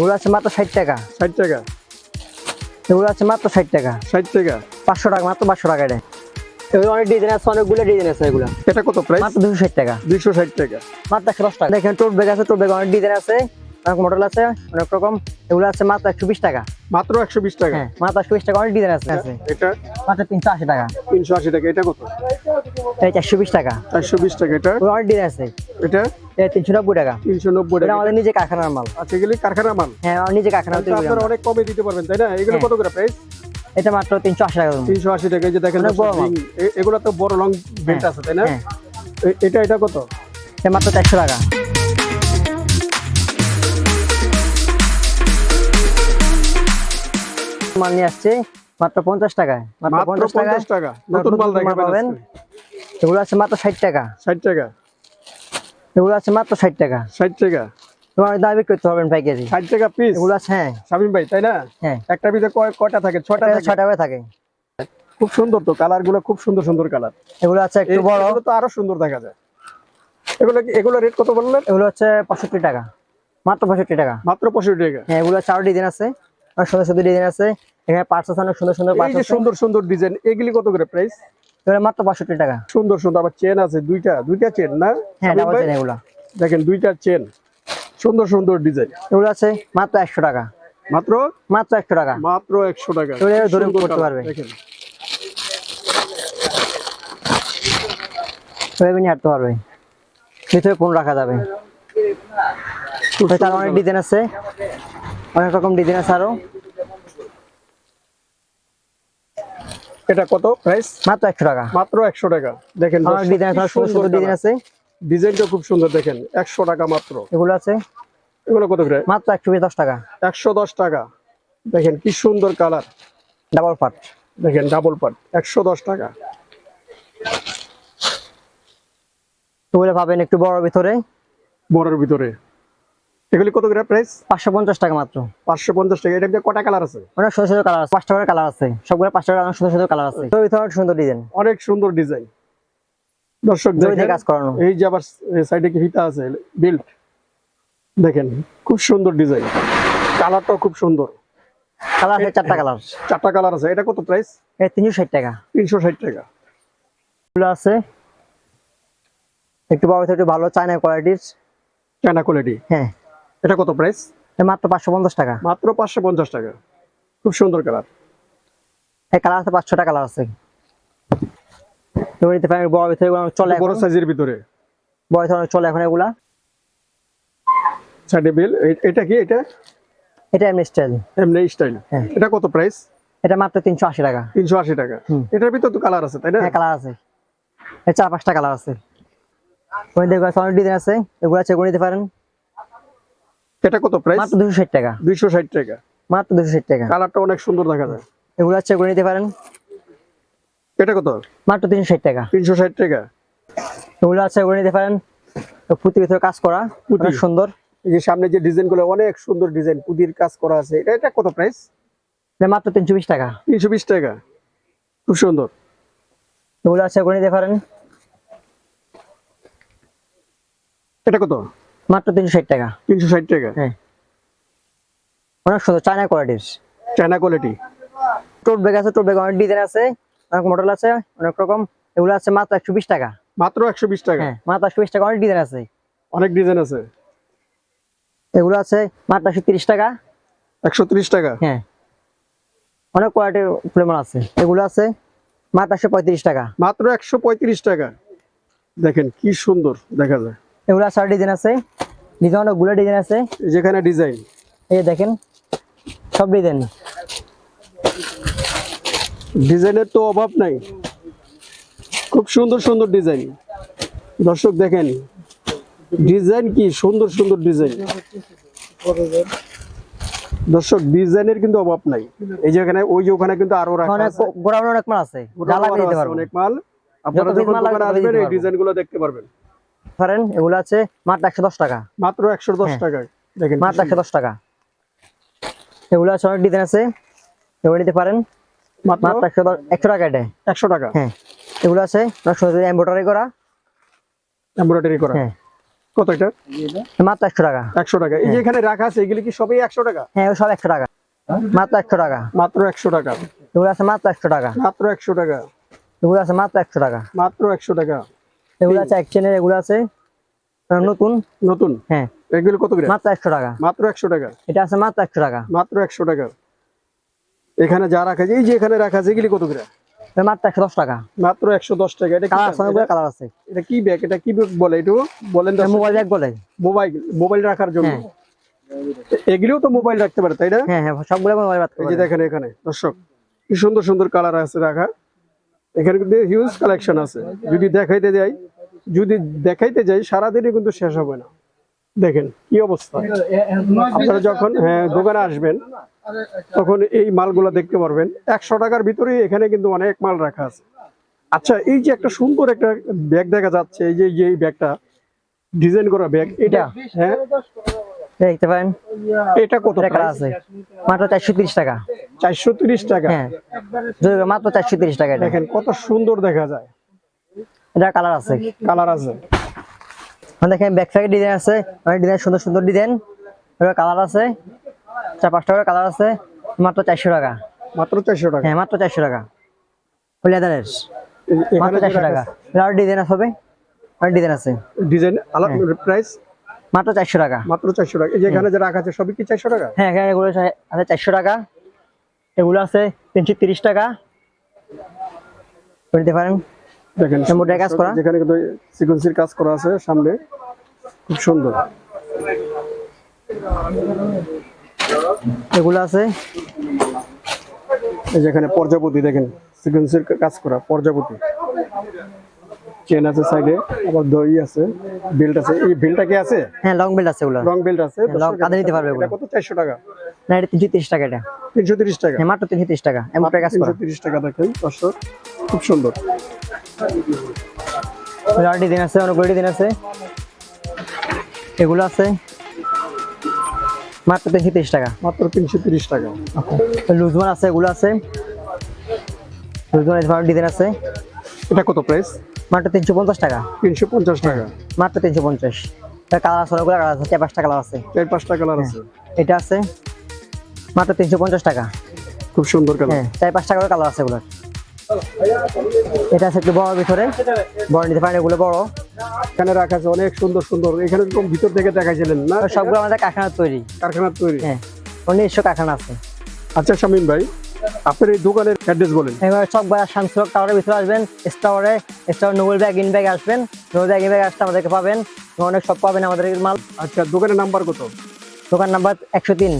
এগুলো আছে মাত্র ষাট টাকা। ষাট টাকা? এগুলো আছে মাত্র ষাট টাকা। ষাট টাকা? পাঁচশো টাকা মাত্র পাঁচশো টাকা এটা। এগুলো অনেক ডিজাইন আছে অনেকগুলো ডিজাইন আছে এগুলো। এটা কত প্রাইস মাত্র দুশো ষাট টাকা। দুইশো ষাট টাকা। মাত্র একশো দশ টাকা। দেখেন টোট ব্যাগ আছে টোট ব্যাগ অনেক ডিজাইন আছে অনেক মডেল আছে অনেক রকম। এগুলো আছে মাত্র একশো বিশ টাকা। মাত্র একশো বিশ টাকা? হ্যাঁ মাত্র একশো বিশ টাকা অনেক ডিজাইন আছে এটা? মাত্র তিনশো আশি টাকা। তিনশো আশি টাকা। এটা কত? চারশো বিশ টাকা। চারশো বিশ টাকা এটা? অনেক ডিজাইন আছে। এটা? তিনশো নব্বই টাকা। তিনশো নব্বই টাকা। আমাদের নিজে কারখানার মাল। আচ্ছা এগুলি মাল? হ্যাঁ নিজে কারখানা আপনারা অনেক কমে দিতে পারবেন তাই না? এগুলো হ্যাঁ। কত করে প্রাইস এটা মাত্র তিনশো আশি টাকা তিনশো আশি টাকা যে দেখেন মাল। এগুলো তো বড় লং বেল্ট আছে তাই না? এটা এটা কত? এটা মাত্র চারশো টাকা। মাল নিয়ে আসছে মাত্র পঞ্চাশ টাকায় মাত্র পঞ্চাশ টাকা। নতুন মাল পাবেন। এগুলো আছে মাত্র ষাট টাকা। ষাট টাকা। এগুলো আছে মাত্র ষাট টাকা। ষাট টাকা? তোমার দাবি করতে পারবেন পাইকারি ষাট টাকা পিস এগুলো আছে হ্যাঁ। শামিম ভাই তাই না? হ্যাঁ। একটা পিসে কয় কয়টা থাকে? ছটা ছয় টাকায় থাকে? খুব সুন্দর তো কালারগুলো খুব সুন্দর সুন্দর কালার। এগুলো আছে একটু বড়। তো আরও সুন্দর দেখা যায়। এগুলো কি- এগুলো রেট কত বললেন? এগুলো হচ্ছে পঁয়ষট্টি টাকা। মাত্র পঁয়ষট্টি টাকা। মাত্র পঁয়ষট্টি টাকা? হ্যাঁ এগুলো চার ডিজাইন আছে। অনেক সুন্দর সুন্দর ডিজাইন আছে। এখানে পার্টস আছে অনেক সুন্দর সুন্দর পার্টস সুন্দর সুন্দর ডিজাইন এগুলি কত করে প্রাইস এগুলো মাত্র পঁয়ষট্টি টাকা। সুন্দর সুন্দর আবার চেন আছে দুইটা দুইটা চেন না? হ্যাঁ ডাবল চেন এগুলো। দেখেন দুইটা চেন সুন্দর সুন্দর ডিজাইন এগুলো আছে মাত্র একশো টাকা। মাত্র? মাত্র একশো টাকা। মাত্র একশো টাকা। এগুলো ধরে colour, পারবে। দেখেন। নিয়ে হাঁটতে পারবে। ভিতরে ফোন রাখা যাবে? তার অনেক ডিজাইন আছে। অনেক রকম ডিজাইন আছে আরও। এটা কত প্রাইস মাত্র একশো টাকা। মাত্র একশো টাকা। দেখেন ডিজাইন আছে সুন্দর সুন্দর ডিজাইন আছে। ডিজাইনটা খুব সুন্দর দেখেন একশো টাকা মাত্র। এগুলো আছে। এগুলো কত করে? মাত্র একশো দশ টাকা। একশো দশ টাকা। দেখেন কি সুন্দর কালার। ডাবল পার্ট দেখেন ডাবল পাট একশো দশ টাকা। এগুলো পাবেন একটু বড় ভিতরে। বড়ের ভিতরে। এগুলি কত করে প্রাইস পাঁচশো পঞ্চাশ টাকা মাত্র। পাঁচশো পঞ্চাশ টাকা। এটা কটা কালার আছে? অনেক সুন্দর সুন্দর কালার আছে পাঁচটা করে কালার আছে। সবগুলো পাঁচটা করে অনেক সুন্দর সুন্দর কালার আছে। অনেক সুন্দর ডিজাইন অনেক সুন্দর ডিজাইন দর্শক কাজ করানো। এই যে আবার সাইডে কি ফিতা আছে বিল্ড দেখেন খুব সুন্দর ডিজাইন কালারটাও খুব সুন্দর। কালার আছে চারটা কালার চারটা কালার আছে। এটা কত প্রাইস এটা তিনশো ষাট টাকা। তিনশো ষাট টাকা। এগুলো আছে। একটু ভিতরে একটু ভালো চায়না কোয়ালিটির চায়না কোয়ালিটি হ্যাঁ। এটা কত প্রাইস মাত্র পাঁচশো পঞ্চাশ টাকা। মাত্র পাঁচশো পঞ্চাশ টাকা। খুব সুন্দর কালার এই কালার আছে পাঁচশোটা কালার আছে। বড় ভিতরে চলে বড় সাইজের ভিতরে। বড় চলে এখন এগুলা। সাইডে বিল এটা কি এটা? এটা এমনি স্টাইল এমনি স্টাইল হ্যাঁ। এটা কত প্রাইস এটা মাত্র তিনশো আশি টাকা। তিনশো আশি টাকা। এটার ভিতর তো কালার আছে তাই না? হ্যাঁ কালার আছে। এর চার পাঁচটা কালার আছে। ওই দেখো অনেক ডিজাইন আছে। এগুলো আছে এগুলো নিতে পারেন। এটা কত প্রাইস মাত্র দুশো ষাট টাকা। দুইশো ষাট টাকা। মাত্র দুশো ষাট টাকা। কালারটা অনেক সুন্দর দেখা যায়। এগুলো আছে এগুলো নিতে পারেন। এটা কত? মাত্র তিনশো ষাট টাকা। তিনশো ষাট টাকা। এগুলো আছে এগুলো নিতে পারেন। পুঁতির ভিতরে কাজ করা পুঁতি। অনেক সুন্দর। এই যে সামনে যে ডিজাইনগুলো অনেক সুন্দর ডিজাইন। পুদির কাজ করা আছে। এটা এটা কত প্রাইস এটা মাত্র তিনশো বিশ টাকা। তিনশো বিশ টাকা। খুব সুন্দর। এগুলো আছে এগুলো নিতে পারেন। এটা কত? মাত্র তিনশো ষাট টাকা। তিনশো ষাট টাকা? হ্যাঁ। অনেক সুন্দর চায়না কোয়ালিটির চায়না কোয়ালিটি টোট ব্যাগ আছে টোট ব্যাগ অনেক ডিজাইন আছে অনেক মডেল আছে অনেক রকম। এগুলো আছে মাত্র একশো বিশ টাকা। মাত্র একশো বিশ টাকা? হ্যাঁ মাত্র একশো বিশ টাকা অনেক ডিজাইন আছে। অনেক ডিজাইন আছে। এগুলো আছে মাত্র একশো তিরিশ টাকা। একশো ত্রিশ টাকা? হ্যাঁ। অনেক কোয়ালিটির ফ্লেমার আছে। এগুলো আছে মাত্র একশো পঁয়ত্রিশ টাকা। মাত্র একশো পঁয়ত্রিশ টাকা। দেখেন কি সুন্দর দেখা যায়। এগুলো আর ডিজাইন আছে ডিজাইন অনেকগুলো ডিজাইন আছে। যেখানে ডিজাইন এই দেখেন সব ডিজাইন ডিজাইনের তো অভাব নাই। খুব সুন্দর সুন্দর ডিজাইন দর্শক দেখেন ডিজাইন কি সুন্দর সুন্দর ডিজাইন দর্শক ডিজাইনের কিন্তু অভাব নাই। এই যে এখানে ওই যে ওখানে কিন্তু আরও রাখা আছে। গোড়ানো অনেক মাল আছে। অনেক মাল। আপনারা যখন দোকানে আসবেন এই পারব। ডিজাইনগুলো দেখতে পারবেন। পারেন এগুলো আছে মাত্র একশো দশ টাকা মাত্র একশো দশ হ্যাঁ। দেখেন মাত্র একশো দশ টাকা এগুলো আছে অনেক ডিজাইন আছে এগুলো নিতে পারেন মাত্র একশো একশো টাকা এটা একশো টাকা হ্যাঁ এগুলো আছে এম্ব্রয়ডারি করা এমব্রয়ডারি করা হ্যাঁ কত এটা মাত্র একশো টাকা একশো টাকা এই যে এখানে রাখা আছে এগুলি কি সবই একশো টাকা হ্যাঁ সব একশো টাকা মাত্র একশো টাকা মাত্র একশো টাকা এগুলো আছে মাত্র একশো টাকা মাত্র একশো টাকা এগুলো আছে মাত্র একশো টাকা মাত্র একশো টাকা এগুলো আছে এক চেনের এগুলো আছে নতুন। নতুন? হ্যাঁ। এগুলো কত করে? মাত্র একশো টাকা। মাত্র একশো টাকা? এটা আছে মাত্র একশো টাকা। মাত্র একশো টাকা। এখানে যা রাখা আছে এই যে এখানে রাখা আছে এগুলি কত মাত্র একশো দশ টাকা। মাত্র একশো দশ টাকা। এটা কালার আছে কালার আছে। এটা কি ব্যাগ? এটা কি ব্যাগ বলে একটু বলেন মোবাইল ব্যাগ বলে। মোবাইল মোবাইল রাখার জন্য। হ্যাঁ। এগুলিও তো মোবাইল রাখতে পারে তাই না? হ্যাঁ হ্যাঁ সবগুলো মোবাইল বাদ এই যে দেখেন এখানে দর্শক। কি সুন্দর সুন্দর কালার আছে রাখা। এখানে কিন্তু হিউজ কালেকশন আছে। যদি দেখাইতে যাই, যদি দেখাইতে যাই, সারাদিনই কিন্তু শেষ হবে না। দেখেন, কি অবস্থা। আপনারা যখন হ্যাঁ দোকানে আসবেন, তখন এই মালগুলো দেখতে পারবেন। একশো টাকার ভিতরেই এখানে কিন্তু অনেক মাল রাখা আছে। আচ্ছা এই যে একটা সুন্দর একটা ব্যাগ দেখা যাচ্ছে, এই যে, এই ব্যাগটা ডিজাইন করা ব্যাগ এটা হ্যাঁ দেখতে পারেন। এটা কত কালার আছে। মাত্র চারশো তিরিশ টাকা। চারশো তিরিশ টাকা? হ্যাঁ। মাত্র চারশো তিরিশ টাকা দেখেন কত সুন্দর দেখা যায়। এটা কালার আছে। কালার আছে। মানে দেখেন ব্যাক সাইড ডিজাইন আছে। অনেক ডিজাইন সুন্দর সুন্দর ডিজাইন কালার আছে। চার পাঁচটা করে কালার আছে। মাত্র চারশো টাকা। মাত্র চারশো টাকা। হ্যাঁ মাত্র চারশো টাকা। লেদারের মাত্র চারশো টাকা। আরও ডিজাইন আছে হবে? অনেক ডিজাইন আছে। ডিজাইন আলাদা হ্যাঁ। প্রাইস মাত্র চারশো টাকা। মাত্র চারশো টাকা। এই যে এখানে যে রাখা আছে সবই কি চারশো টাকা? হ্যাঁ এখানে এগুলো আছে চারশো টাকা। এগুলো আছে তিনশো তিরিশ টাকা। দিতে পারেন? দেখেন কাজ করা? যেখানে সিকোয়েন্সির কাজ করা আছে সামনে। খুব সুন্দর। এগুলো আছে। এই যেখানে পর্যাপতি দেখেন সিকোয়েন্সির কাজ করা পর্যাপতি। চেন আছে সাইডে আবার দই আছে বেল্ট আছে। এই বেল্টটা কি আছে? হ্যাঁ লং বেল্ট আছে এগুলো। রং বেল্ট আছে। হ্যাঁ, লং কাঁধে নিতে পারবে এগুলো। কত? চারশো টাকা। না এটা তিনশো তিরিশ টাকা এটা। তিনশো তিরিশ টাকা। হ্যাঁ মাত্র তিনশো তিরিশ টাকা। এমব্রয়ডারি কাজ করা। তিনশো তিরিশ টাকা দেখেন দর্শক খুব সুন্দর। আর ডিজাইন আছে অনেকগুলো ডিজাইন আছে। এগুলো আছে মাত্র তিনশো তিরিশ টাকা। মাত্র তিনশো তিরিশ টাকা। লুজমান আছে এগুলো আছে। লুজমান ডিজাইন আছে। এটা কত প্রাইস মাত্র তিনশো পঞ্চাশ টাকা। তিনশো পঞ্চাশ টাকা। মাত্র তিনশো পঞ্চাশ। এটা কালার আছে অনেকগুলো কালার আছে চার পাঁচটা কালার আছে। চার পাঁচটা কালার আছে। এটা আছে মাত্র তিনশো পঞ্চাশ টাকা। খুব সুন্দর কালার হ্যাঁ চার পাঁচটা করে কালার আছে এগুলোর। এটা আছে একটু বড় ভিতরে। বড় নিতে পারেন এগুলো বড়। এখানে রাখা আছে অনেক সুন্দর সুন্দর। এখানে এরকম ভিতর থেকে দেখাইছিলেন না? সবগুলো আমাদের কারখানার তৈরি। কারখানার তৈরি। হ্যাঁ নিজস্ব কারখানা আছে। আচ্ছা শামিম ভাই আপনার এই দোকানের অ্যাড্রেস বলেন। এবার সব শান্তিসুলভ টাওয়ারের ভিতরে আসবেন স্টাওয়ারে স্টাওয়ার নোবেল ব্যাগ ইন ব্যাগ আসবেন নোবেল ব্যাগ ইন ব্যাগ আসতে আমাদেরকে পাবেন। অনেক সব পাবেন আমাদের মাল। আচ্ছা দোকানের নাম্বার কত? দোকান নাম্বার একশো তিন।